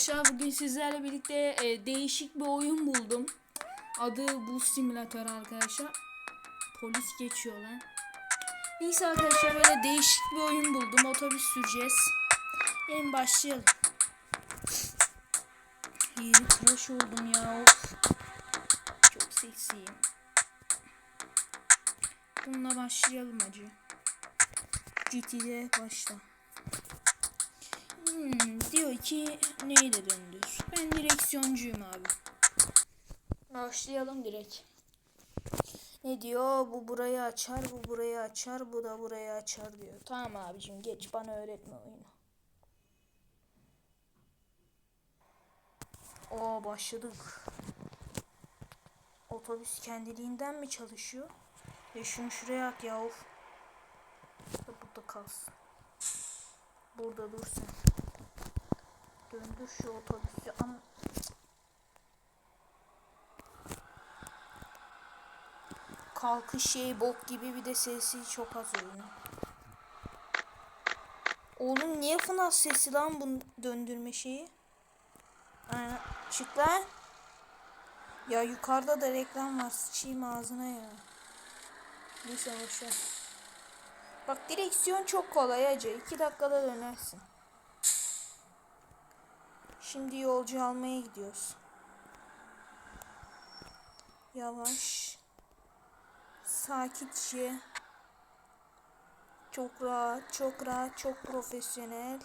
arkadaşlar bugün sizlerle birlikte e, değişik bir oyun buldum. Adı Buz Simülatör arkadaşlar. Polis geçiyor lan. Neyse arkadaşlar böyle değişik bir oyun buldum. Otobüs süreceğiz. Gelin başlayalım. Yeni tıraş oldum ya. Of. Çok seksiyim. Bununla başlayalım acı. GT'de başla. Hmm, diyor ki neyle döndür? Ben direksiyoncuyum abi. Başlayalım direkt. Ne diyor? Bu burayı açar, bu burayı açar, bu da burayı açar diyor. Tamam abicim geç bana öğretme oyunu. Oo başladık. Otobüs kendiliğinden mi çalışıyor? Ve şunu şuraya at ya of. Burada kalsın. Burada dur sen. Döndür şu otobüsü ama kalkış şey bok gibi bir de sesi çok az oyunu. Oğlum niye FNAF sesi lan bu döndürme şeyi? Aynen. Çık lan. Ya yukarıda da reklam var. Sıçayım ağzına ya. Neyse boşver. Bak direksiyon çok kolay acı. 2 dakikada dönersin. Şimdi yolcu almaya gidiyoruz. Yavaş. Sakitçe. Çok rahat, çok rahat, çok profesyonel.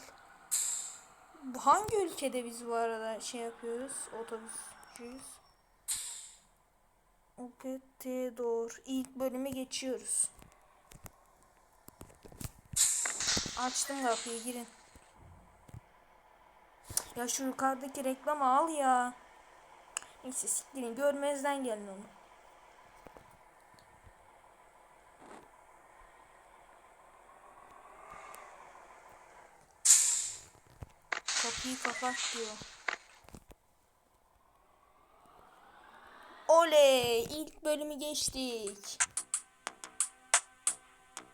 Hangi ülkede biz bu arada şey yapıyoruz? Otobüsçüyüz. Opete doğru. İlk bölüme geçiyoruz. Açtım kapıyı girin. Ya şu yukarıdaki reklamı al ya. Neyse siktirin görmezden gelin onu. Kapıyı kapat diyor. Oley! ilk bölümü geçtik.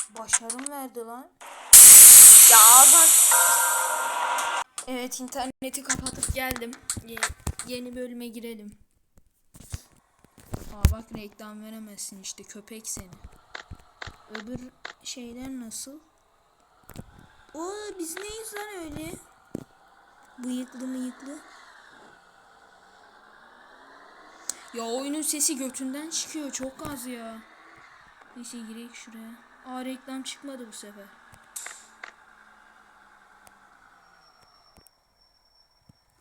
Başarım verdi lan. Ya ağzına... Evet interneti kapatıp geldim. Ye- yeni bölüme girelim. Aa bak reklam veremezsin işte köpek seni. Öbür şeyler nasıl? Oo biz neyiz lan öyle? Bıyıklı mıyıklı. Ya oyunun sesi götünden çıkıyor çok az ya. Neyse girek şuraya. Aa reklam çıkmadı bu sefer.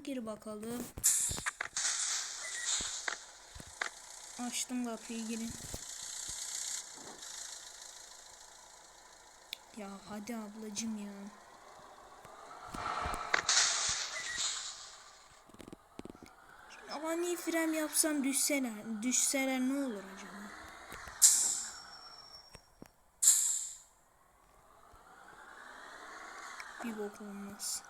Gir bakalım. Açtım kapıyı girin. Ya hadi ablacım ya. Şimdi ani fren yapsam düşseler, düşseler ne olur acaba? Bir bok olmaz.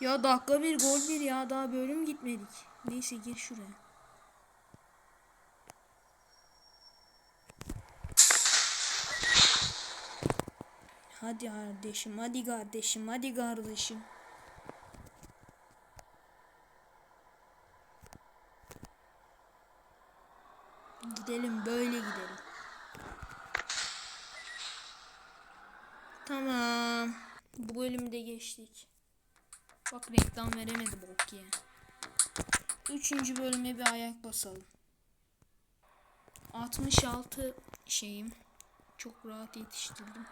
Ya dakika bir gol bir ya daha bölüm gitmedik. Neyse gir şuraya. Hadi kardeşim, hadi kardeşim, hadi kardeşim. Gidelim böyle gidelim. Tamam. Bu bölümü de geçtik. Bak reklam veremedi bok ya. Üçüncü bölüme bir ayak basalım. 66 şeyim. Çok rahat yetiştirdim.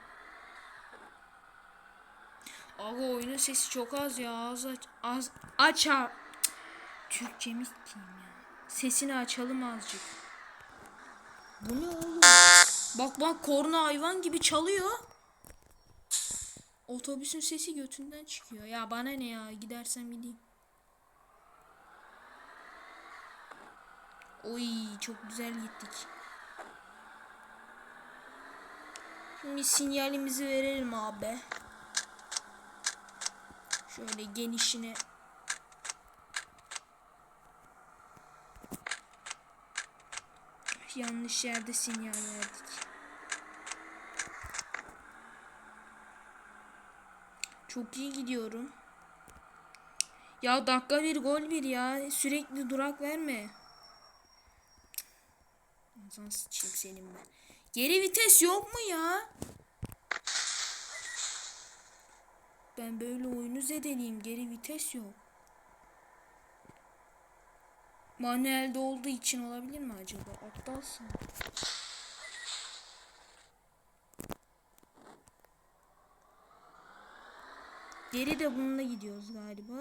Aga oyunun sesi çok az ya. Az aç. Az aç ha. Türkçemi ya. Sesini açalım azıcık. Bu ne oğlum? Bak bak korna hayvan gibi çalıyor. Otobüsün sesi götünden çıkıyor. Ya bana ne ya gidersem gideyim. Oy çok güzel gittik. Şimdi sinyalimizi verelim abi. Şöyle genişine. Yanlış yerde sinyal verdik. Çok iyi gidiyorum. Ya dakika bir gol bir ya. Sürekli durak verme. Ağzına sıçayım senin ben. Geri vites yok mu ya? Ben böyle oyunu zedeleyeyim. Geri vites yok. Manuelde olduğu için olabilir mi acaba? Aptalsın. Geri de bununla gidiyoruz galiba.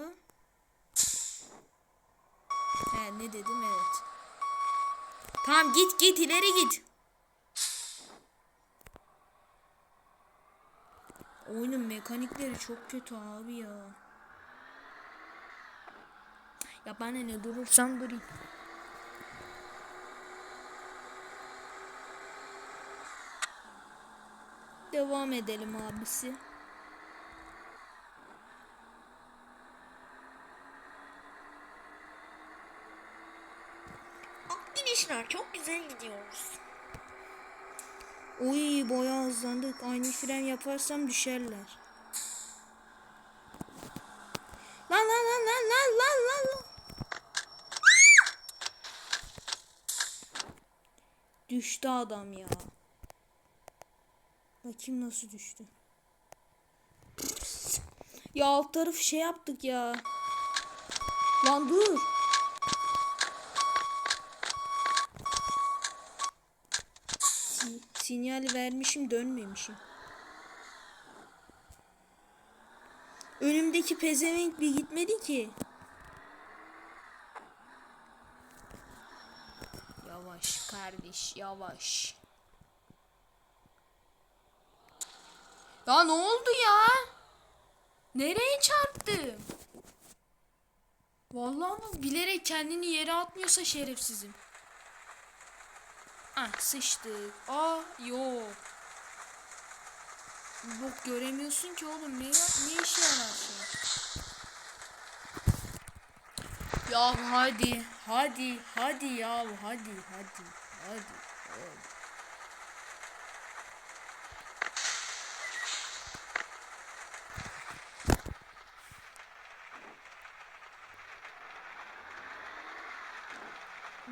He ne dedim evet. Tamam git git ileri git. Oyunun mekanikleri çok kötü abi ya. Ya bana ne durursam durayım. Devam edelim abisi. Arkadaşlar çok güzel gidiyoruz. Oy boya hızlandık. Aynı fren yaparsam düşerler. Lan lan lan lan lan lan lan lan. Düştü adam ya. Bakayım nasıl düştü. Ya alt tarafı şey yaptık ya. Lan dur. Si- sinyal vermişim dönmemişim. Önümdeki pezevenk bir gitmedi ki. Yavaş kardeş yavaş. Ya ne oldu ya? Nereye çarptım? Vallahi ama bilerek kendini yere atmıyorsa şerefsizim. Ah sıçtık. Aa yok. Yok göremiyorsun ki oğlum. Ne, ne işe yarar şey? Ya hadi. Hadi. Hadi ya. Hadi. Hadi. Hadi. hadi.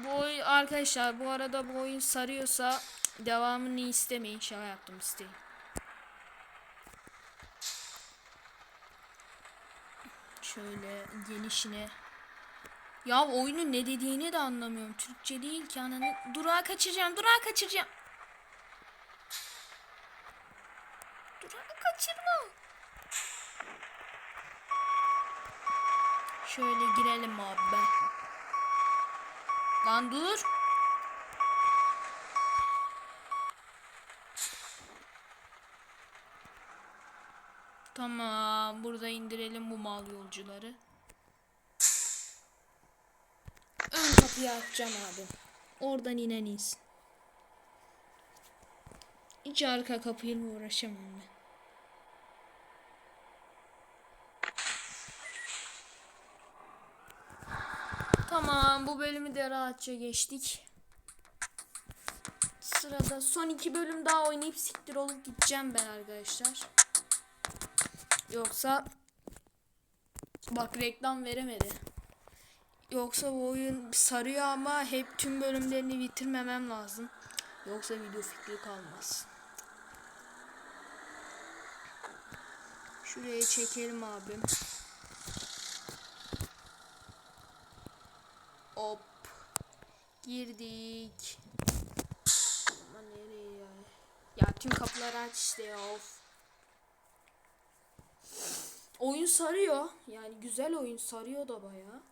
Bu oyun arkadaşlar bu arada bu oyun sarıyorsa devamını istemeyin. Şaka yaptım isteyin. Şöyle gelişine. Ya oyunun ne dediğini de anlamıyorum. Türkçe değil ki ananı. Durağı kaçıracağım. Durağı kaçıracağım. Durağı kaçırma. Şöyle girelim abi. Lan dur. Tamam. Burada indirelim bu mal yolcuları. Ön kapıyı açacağım abi. Oradan inen insin. Hiç arka kapıyla uğraşamam ben. Tamam bu bölümü de rahatça geçtik. Sırada son iki bölüm daha oynayıp siktir olup gideceğim ben arkadaşlar. Yoksa bak reklam veremedi. Yoksa bu oyun sarıyor ama hep tüm bölümlerini bitirmemem lazım. Yoksa video fikri kalmaz. Şuraya çekelim abim. Hop. Girdik. Ama nereye ya? Ya tüm kapıları aç işte ya of. Oyun sarıyor. Yani güzel oyun sarıyor da bayağı.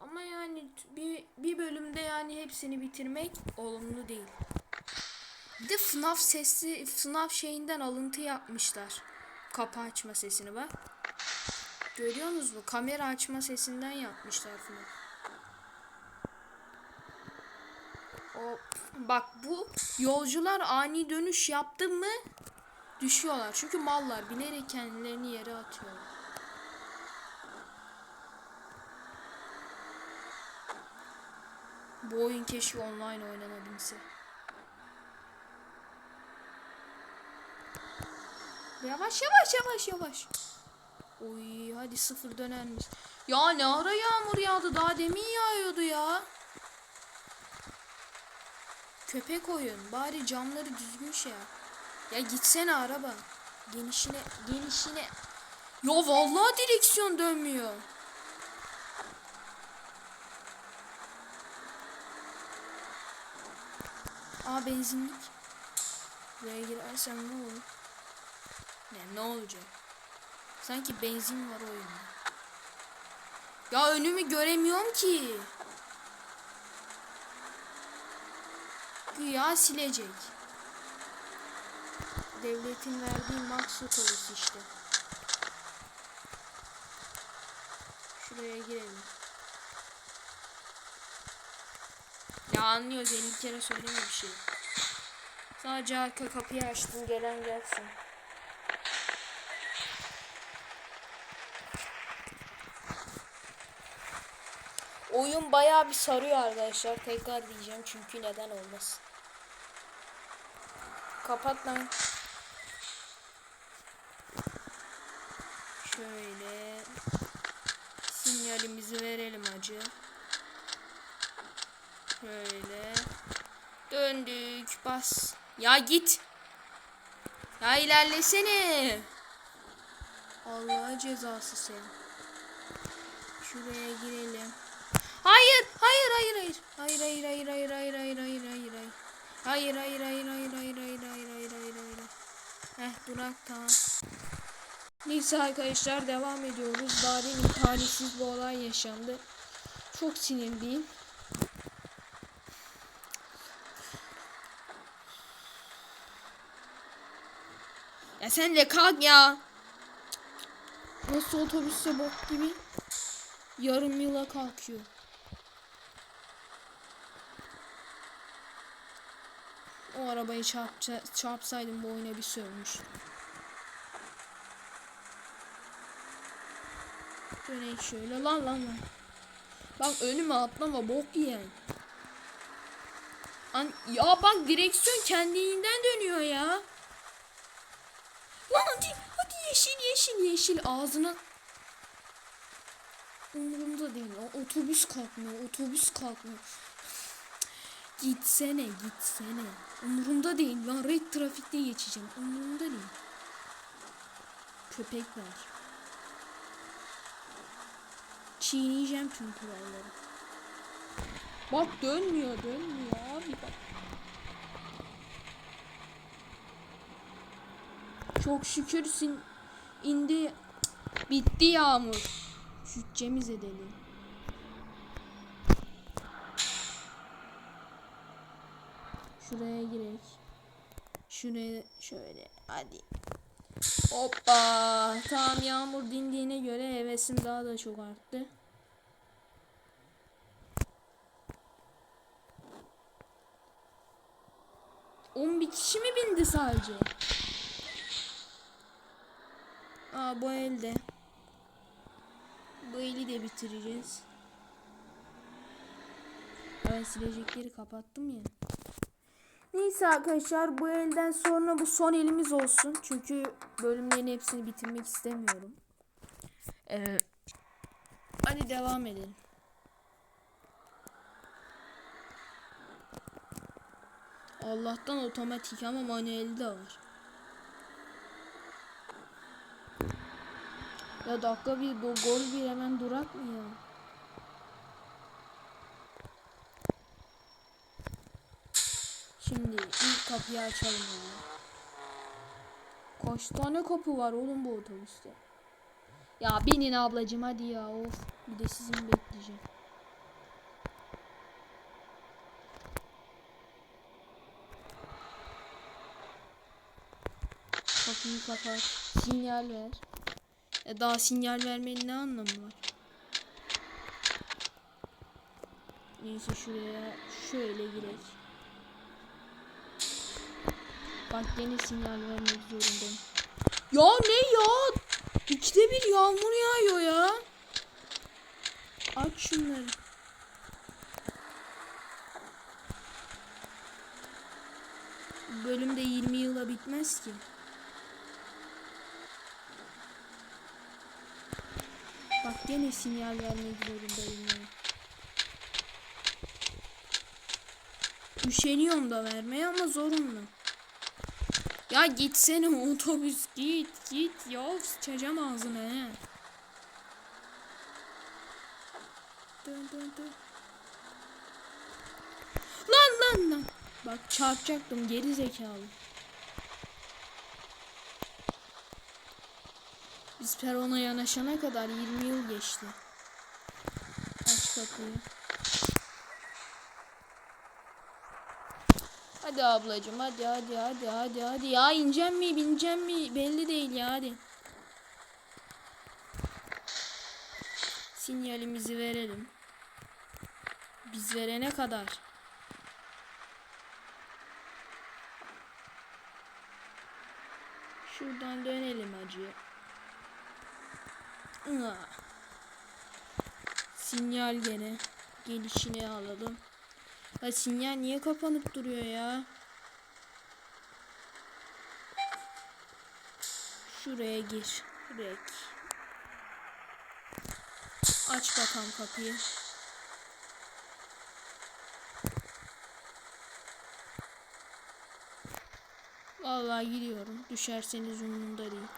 Ama yani bir, bir bölümde yani hepsini bitirmek olumlu değil. Bir de FNAF sesi, FNAF şeyinden alıntı yapmışlar. Kapı açma sesini bak. Görüyor musunuz bu? Kamera açma sesinden yapmışlar FNAF. O bak bu yolcular ani dönüş yaptı mı düşüyorlar. Çünkü mallar bilerek kendilerini yere atıyorlar. Bu oyun keşke online oynanabilse. Yavaş yavaş yavaş yavaş. Oy hadi sıfır dönermiş. Ya ne ara yağmur yağdı daha demin yağıyordu ya. Köpek oyun bari camları düzgün şey yap. Ya gitsene araba. Genişine genişine. Ya vallahi direksiyon dönmüyor. Aa benzinlik. Buraya girersem ne olur? Ne ne olacak? Sanki benzin var oyunda. Ya önümü göremiyorum ki. Güya silecek. Devletin verdiği max otobüs işte. Şuraya girelim. Ya anlıyoruz 50 kere söyleme bir şey. Sadece arka kapıyı açtım gelen gelsin. Oyun bayağı bir sarıyor arkadaşlar. Tekrar diyeceğim çünkü neden olmasın. Kapat lan. Şöyle sinyalimizi verelim acı. Şöyle döndük bas. Ya git. Ya ilerlesene. Allah cezası sen. Şuraya girelim. Hayır, hayır, hayır, hayır. Hayır, hayır, hayır, hayır, hayır, hayır, hayır, hayır, hayır. Hayır, hayır, hayır, hayır, hayır, hayır, hayır, hayır, hayır, hayır. Heh, bırak tamam. Neyse arkadaşlar devam ediyoruz. Daha demin talihsiz bir olay yaşandı. Çok sinirliyim. Ya sen de kalk ya. Nasıl otobüste bok gibi yarım yıla kalkıyor. O arabayı çarpça, çarpsaydım bu oyuna bir sövmüş. Dönek şöyle lan lan lan. Bak önüme atlama bok yiyen. An ya bak direksiyon kendiliğinden dönüyor ya. Lan hadi, hadi yeşil yeşil yeşil ağzına. Umurumda değil ya. Otobüs kalkmıyor, otobüs kalkmıyor. Gitsene, gitsene. Umurumda değil. Ben red trafikte geçeceğim. Umurumda değil. Köpekler. Çiğneyeceğim tüm kuralları. Bak dönmüyor, dönmüyor abi bak. Çok şükür sin indi. Bitti yağmur. Şüccemiz edelim. Şuraya girek. Şuraya şöyle hadi. Hoppa. Tamam yağmur dindiğine göre hevesim daha da çok arttı. On bir kişi mi bindi sadece? Aa bu elde. Bu eli de bitireceğiz. Ben silecekleri kapattım ya. Neyse arkadaşlar bu elden sonra bu son elimiz olsun. Çünkü bölümlerin hepsini bitirmek istemiyorum. Ee, hadi devam edelim. Allah'tan otomatik ama manueli de var. Ya dakika bir go- gol bir hemen durak mı ya? Şimdi ilk kapıyı açalım ya. Kaç tane kapı var oğlum bu otobüste? Ya binin ablacım hadi ya of. Bir de sizin bekleyeceğim. Kapıyı kapat. Sinyal ver. E daha sinyal vermenin ne anlamı var? Neyse şuraya şöyle girek. Bak gene sinyal vermek zorundayım. Ya ne ya? İkide bir yağmur yağıyor ya. Aç şunları. Bölüm de 20 yıla bitmez ki. Gene sinyal vermek zorundayım ya. Üşeniyorum da vermeye ama zorunlu. Ya gitsene otobüs git git ya sıçacağım ağzına he. Dön dön dön. Lan lan lan. Bak çarpacaktım geri zekalı. Biz perona yanaşana kadar 20 yıl geçti. Aç kapıyı. Hadi ablacığım hadi hadi hadi hadi hadi ya ineceğim mi bineceğim mi belli değil ya hadi. Sinyalimizi verelim. Biz verene kadar. Şuradan dönelim acı. Sinyal gene. Gelişini alalım. Ha sinyal niye kapanıp duruyor ya? Şuraya gir. Rek. Aç bakalım kapıyı. Vallahi gidiyorum. Düşerseniz umurumda değil.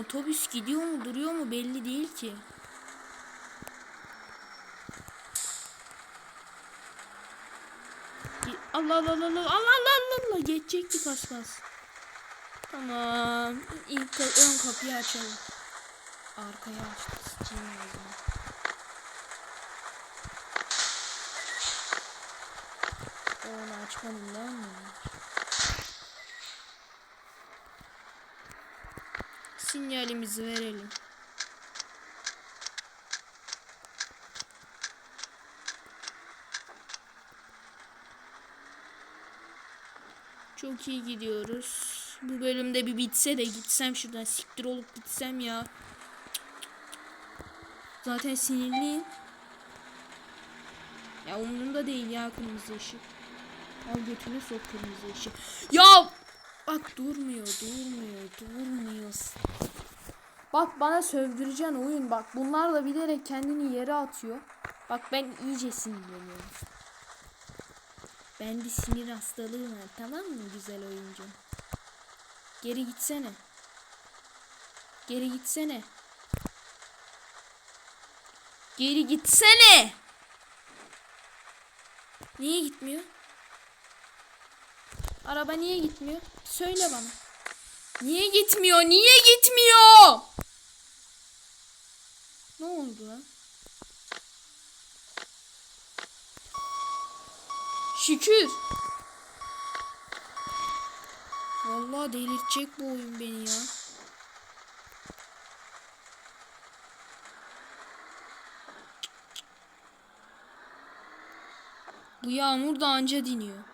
otobüs gidiyor mu duruyor mu belli değil ki. Allah Allah Allah Allah Allah Allah Allah geçecektik az kalsın. Tamam. İlk ön kapıyı açalım. Arkaya açtık. Onu açmadım lan mı? Sinyalimizi verelim. Çok iyi gidiyoruz. Bu bölümde bir bitse de gitsem şuradan siktir olup gitsem ya. Zaten sinirliyim. Ya umurumda değil ya kırmızı ışık. Al götüne sok kırmızı ışık. Ya bak durmuyor, durmuyor. Bak bana sövdüreceksin oyun bak. Bunlar da bilerek kendini yere atıyor. Bak ben iyice sinirleniyorum. Bende sinir hastalığı var tamam mı güzel oyuncu? Geri gitsene. Geri gitsene. Geri gitsene. Niye gitmiyor? Araba niye gitmiyor? Söyle bana. Niye gitmiyor? Niye gitmiyor? Ne oldu? Şükür. Vallahi delirtecek bu oyun beni ya. Bu yağmur da anca diniyor.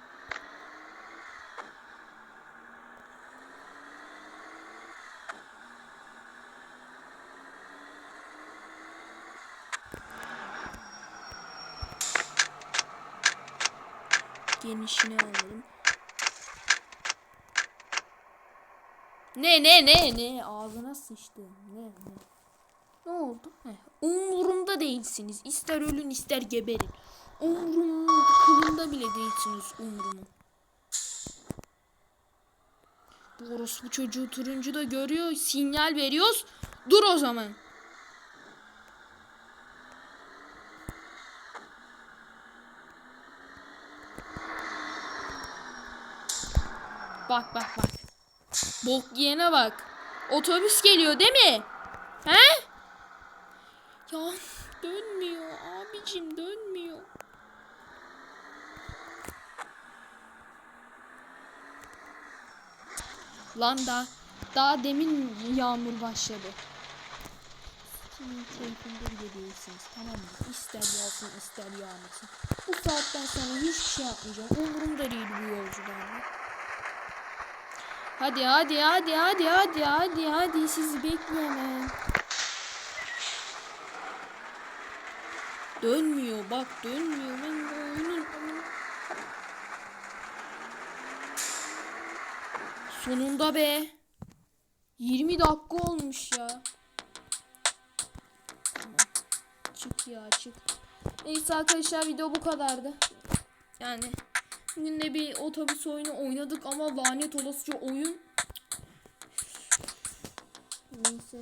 Genişini alalım. Ne ne ne ne ağzına sıçtım. Ne ne. Ne oldu? Heh. Umurumda değilsiniz. İster ölün ister geberin. Umurum kılında bile değilsiniz umurumun. Bu orospu çocuğu turuncu da görüyor. Sinyal veriyoruz. Dur o zaman. Bak bak bak. Bok yiyene bak. Otobüs geliyor değil mi? He? Ya dönmüyor abicim dönmüyor. Lan da daha demin yağmur başladı. Senin keyfinde değilsiniz tamam mı? İster yağsın ister yağmasın. Bu saatten sonra hiçbir şey yapmayacağım. Umurumda değil bu yolcularla. Hadi hadi hadi hadi hadi hadi hadi sizi beklemem. Dönmüyor bak dönmüyor ben bu oyunun. Sonunda be. 20 dakika olmuş ya. Çık ya çık. Neyse arkadaşlar video bu kadardı. Yani bugün de bir otobüs oyunu oynadık ama lanet olasıca oyun. Neyse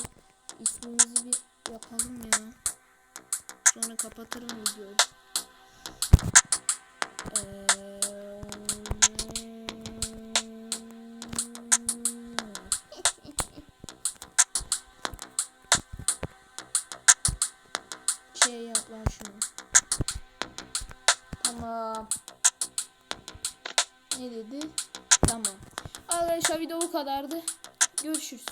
ismimizi bir yapalım ya. Sonra kapatırım videoyu. şey Arkadaşlar video bu kadardı. Görüşürüz.